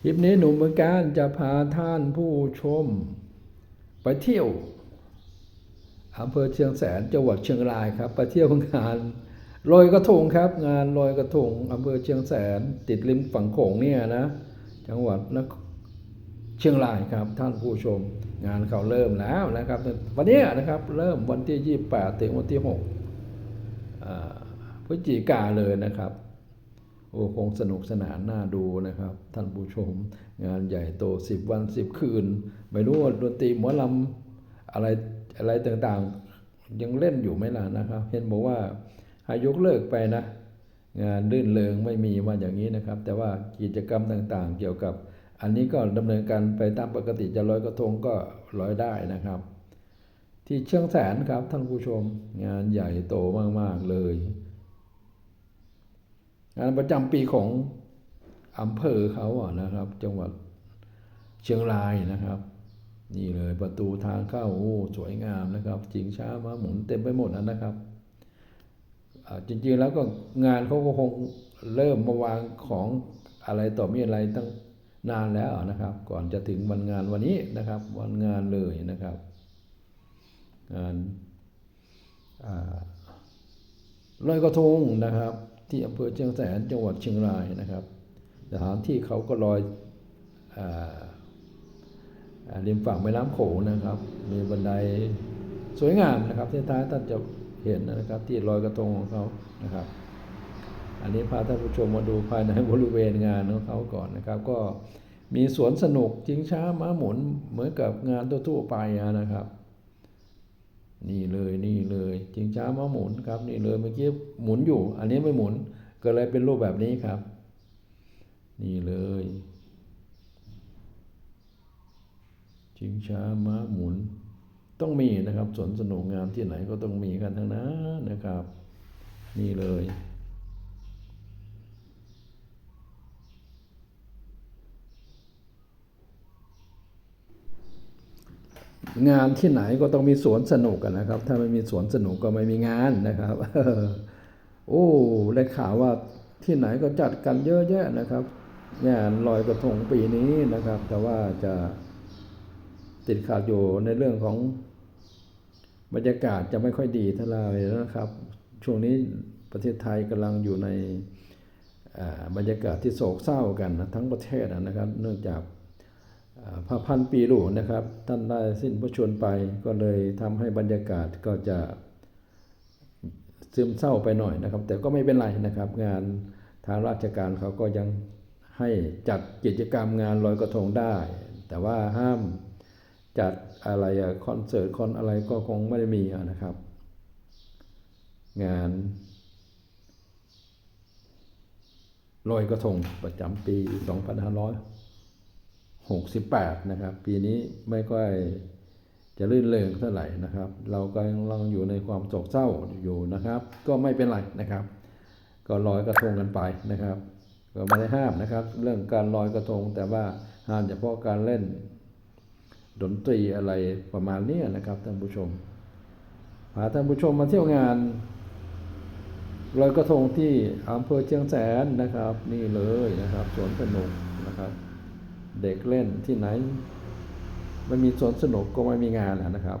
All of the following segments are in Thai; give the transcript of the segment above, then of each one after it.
คลิปนี้หนุ่มเมืองการจะพาท่านผู้ชม ไปเที่ยวอำเภอเชียงแสนจังหวัดเชียงรายครับ ไปเที่ยวงานลอยกระทงครับ งานลอยกระทงอำเภอเชียงแสน ติดริมฝั่งโขงเนี่ยนะ จังหวัดนครเชียงรายครับ ท่านผู้ชม งานเขาเริ่มแล้วนะครับ วันนี้นะครับเริ่มวันที่ 28 ถึงวันที่6พฤศจิกาเลยนะครับ โอ้คงสนุกสนานน่าดูนะครับ ท่านผู้ชม งานใหญ่โตสิบวันสิบคืน ไม่รู้ว่าดนตรีหมอลำอะไรอะไรต่างๆ ยังเล่นอยู่ไหมล่ะนะครับ เห็นบอกว่าห้ยกเลิกไปนะ งานรื่นเริงไม่มีมาอย่างนี้นะครับ แต่ว่ากิจกรรมต่างๆ เกี่ยวกับ อันนี้ก็ดำเนินการไปตามปกติจะลอยกระทงก็ลอยได้นะครับ ที่เชียงแสนครับท่านผู้ชม งานใหญ่โตมากๆเลย งานประจำปีของอำเภอเขาอะนะครับ จังหวัดเชียงรายนะครับ นี่เลยประตูทางเข้าโอ้สวยงามนะครับจิงช้ามาหมุนเต็มไปหมดนะครับจริงๆแล้วก็งานเขาก็คงเริ่มมาวางของอะไรต่อมีอะไรตั้งนานแล้วนะครับ ก่อนจะถึงวันงานวันนี้นะครับ วันงานเลยนะครับ งานอ่าลอยกระทงนะครับ ที่อำเภอเชียงแสนจังหวัดเชียงรายนะครับ สถานที่เขาก็ลอยออริมฝั่งแม่น้ำโขงนะครับ มีบันไดสวยงามนะครับ ที่ท้ายท่านจะเห็นนะครับ ที่ลอยกระทงของเขานะครับ อันนี้พาท่านผู้ชมมาดูภายในบริเวณงานของเขาก่อนนะครับ ก็มีสวนสนุกจิงช้าม้าหมุนเหมือนกับงานทั่วๆไปนะครับ นี่เลยนี่เลยจิงช้ามาหมุนครับ นี่เลยเมื่อกี้หมุนอยู่ อันนี้ไม่หมุนก็เลยเป็นรูปแบบนี้ครับ นี่เลยจิงช้าม้าหมุน ต้องมีนะครับสวนสนุกงานที่ไหนก็ต้องมีกันทั้งนั้นนะครับ นี่เลย งานที่ไหนก็ต้องมีสวนสนุกกันนะครับ ถ้าไม่มีสวนสนุกก็ไม่มีงานนะครับโอ้ได้ข่าวว่าที่ไหนก็จัดกันเยอะแยะนะครับงานลอยกระทงปีนี้นะครับ แต่ว่าจะติดขาดอยู่ในเรื่องของบรรยากาศจะไม่ค่อยดีเท่าไหร่นะครับ ช่วงนี้ประเทศไทยกำลังอยู่ในบรรยากาศที่โศกเศร้ากันนะทั้งประเทศนะครับ เนื่องจาก พระพันปีหลวงนะครับ ท่านได้สิ้นพระชนไปก็เลยทำให้บรรยากาศก็จะซึมเศร้าไปหน่อยนะครับ แต่ก็ไม่เป็นไรนะครับ งานทางราชการเขาก็ยังให้จัดกิจกรรมงานลอยกระทงได้ แต่ว่าห้ามจัดอะไรคอนเสิร์ตคอนอะไรก็คงไม่ได้มีนะครับ งานลอยกระทงประจำปี 2500 68 นะครับ ปีนี้ไม่ค่อยจะลื่นเริงเท่าไหร่นะครับ เรากำลังอยู่ในความโศกเศร้าอยู่นะครับ ก็ไม่เป็นไรนะครับ ก็ลอยกระทงกันไปนะครับ ก็ไม่ได้ห้ามนะครับ เรื่องการลอยกระทงแต่ว่าห้ามเฉพาะการเล่น ดนตรีอะไรประมาณนี้นะครับท่านผู้ชมพาท่านผู้ชมมาเที่ยวงานลอยกระทงที่อำเภอเชียงแสนนะครับ นี่เลยนะครับสวนสนุกนะครับ เด็กเล่นที่ไหน ไม่มีสวนสนุกก็ไม่มีงานอะนะครับ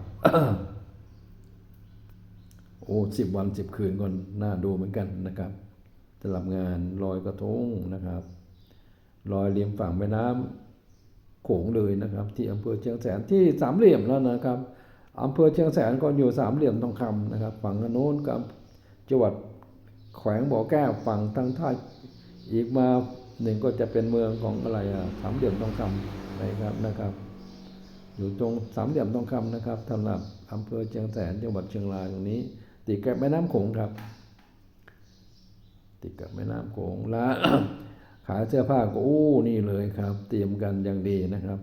โอ้สิบวันสิบคืนก็น่าดูเหมือนกันนะครับสำหรับงานลอยกระทงนะครับลอยริมฝั่งแม่น้ำโขงเลยนะครับ ที่อำเภอเชียงแสนที่สามเหลี่ยมแล้วนะครับอำเภอเชียงแสนก็อยู่สามเหลี่ยมทองคำนะครับ ฝั่งโน้นกับจังหวัดแขวงบ่อแก้วฝั่งทางท่าอีกมา หนึ่งก็จะเป็นเมืองของอะไรอะสามเหลี่ยมทองคำนะครับนะครับ อยู่ตรงสามเหลี่ยมทองคำนะครับสำหรับอำเภอเชียงแสนจังหวัดเชียงรายตรงนี้ ติดกับแม่น้ำโขงครับ ติดกับแม่น้ำโขงแล้วขายเสื้อผ้าก็อู้นี่เลยครับ เตรียมกันอย่างดีนะครับ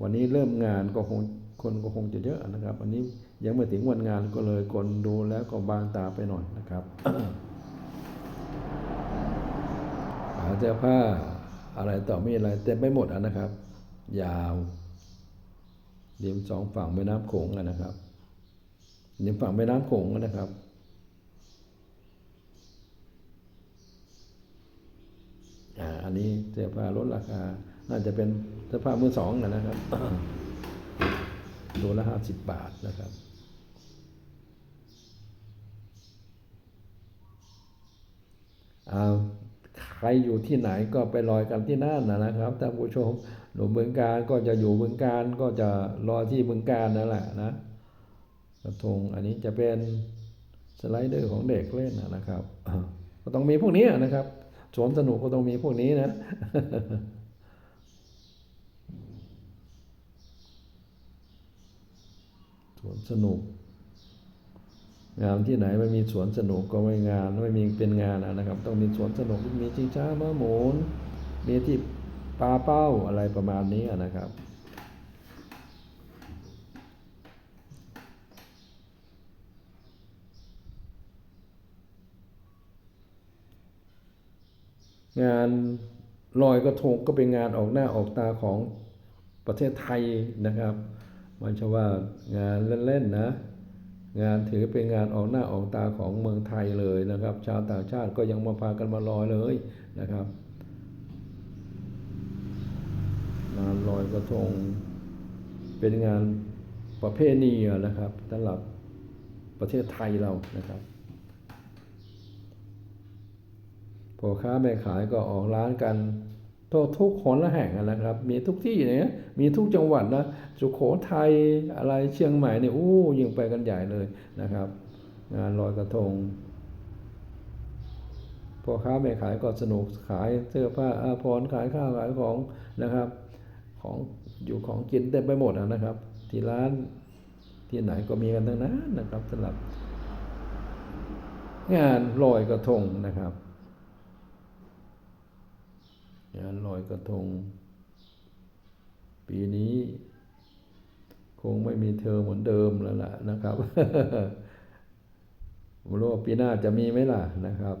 วันนี้เริ่มงานก็คงคนก็คงจะเยอะนะครับวันนี้ยังไม่ถึงวันงานก็เลยคนดูแล้วก็บางตาไปหน่อยนะครับ หา เสื้อผ้า อะไรต่อมีอะไรเต็มไปหมดอะนะครับ ยาวริมสองฝั่งแม่น้ำโขงอะนะครับริมฝั่งแม่น้ำโขงนะครับอ่าอันนี้เสื้อผ้าลดราคา น่าจะเป็นเสื้อผ้ามือสองนะนะครับตัวละห้าสิบบาทนะครับเอา ใครอยู่ที่ไหนก็ไปลอยกันที่นั่นนะนะครับท่านผู้ชมหนุ่มเมืองการก็จะอยู่เมืองการก็จะรอที่เมืองการนั่นแหละนะกระทงอันนี้จะเป็นสไลเดอร์ของเด็กเล่นนะนะครับ ก็ต้องมีพวกนี้นะครับสวนสนุกก็ต้องมีพวกนี้นะสวนสนุก งานที่ไหนไม่มีสวนสนุกก็ไม่งานไม่มีเป็นงานนะครับ ต้องมีสวนสนุกมีชิงช้าม้าหมุนมีที่ปลาเป้าอะไรประมาณนี้นะครับงานลอยกระทงก็เป็นงานออกหน้าออกตาของประเทศไทยนะครับม่ใช่ว่างานเล่นๆนะ งานถือเป็นงานออกหน้าออกตาของเมืองไทยเลยนะครับ ชาวต่างชาติก็ยังมาพากันมาลอยเลยนะครับงานลอยกระทงเป็นงานประเพณีนะครับสำหรับประเทศไทยเรานะครับพ่อค้าแม่ขายก็ออกร้านกัน ทั่วทุกหนละแห่งนะครับ มีทุกที่เนี่ยมีทุกจังหวัดนะสุโขทัยอะไรเชียงใหม่เนี่ยอู้ยิ่งไปกันใหญ่เลยนะครับ งานลอยกระทงพ่อค้าแม่ขายก็สนุกขายเสื้อผ้าอาภรณ์ขายข้าวขายของนะครับ ของอยู่ของกินเต็มไปหมดนะครับ ที่ร้านที่ไหนก็มีกันทั้งนั้นนะครับสำหรับ งานลอยกระทงนะครับ งานลอยกระทง ปีนี้ คงไม่มีเธอเหมือนเดิมแล้วล่ะนะครับไม่รู้ว่าปีหน้าจะมีไหมล่ะนะครับ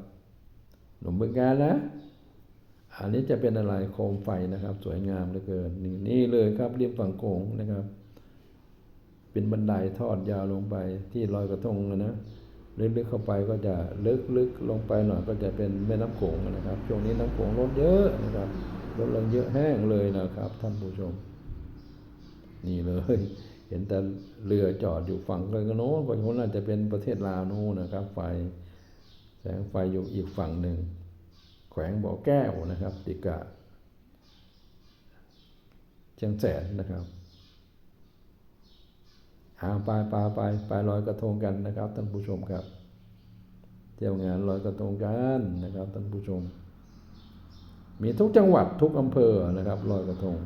หนุ่มเบิกการนะ อันนี้จะเป็นอะไรโคมไฟนะครับ สวยงามเหลือเกิน นี่เลยครับเริมฝั่งโขงนะครับ เป็นบันไดทอดยาวลงไปที่ลอยกระทงนะ ลึกๆเข้าไปก็จะลึกๆลงไปหน่อยก็จะเป็นแม่น้ำโขงนะครับช่วงนี้น้ำโขงลดเยอะนะครับลดลงเยอะแห้งเลยนะครับ ท่านผู้ชม นี่เลย เห็นแต่เรือจอดอยู่ฝั่งกันโน้นฝั่งโน้นน่าจะเป็นประเทศลาวโน้นนะครับ ไฟแสงไฟอยู่อีกฝั่งหนึ่งแขวงบ่อแก้วนะครับ ติกะเชียงแสนนะครับ อาไปไปไปไปลอยกระทงกันนะครับท่านผู้ชมครับ เที่ยวงานลอยกระทงกันนะครับท่านผู้ชม มีทุกจังหวัดทุกอำเภอนะครับลอยกระทง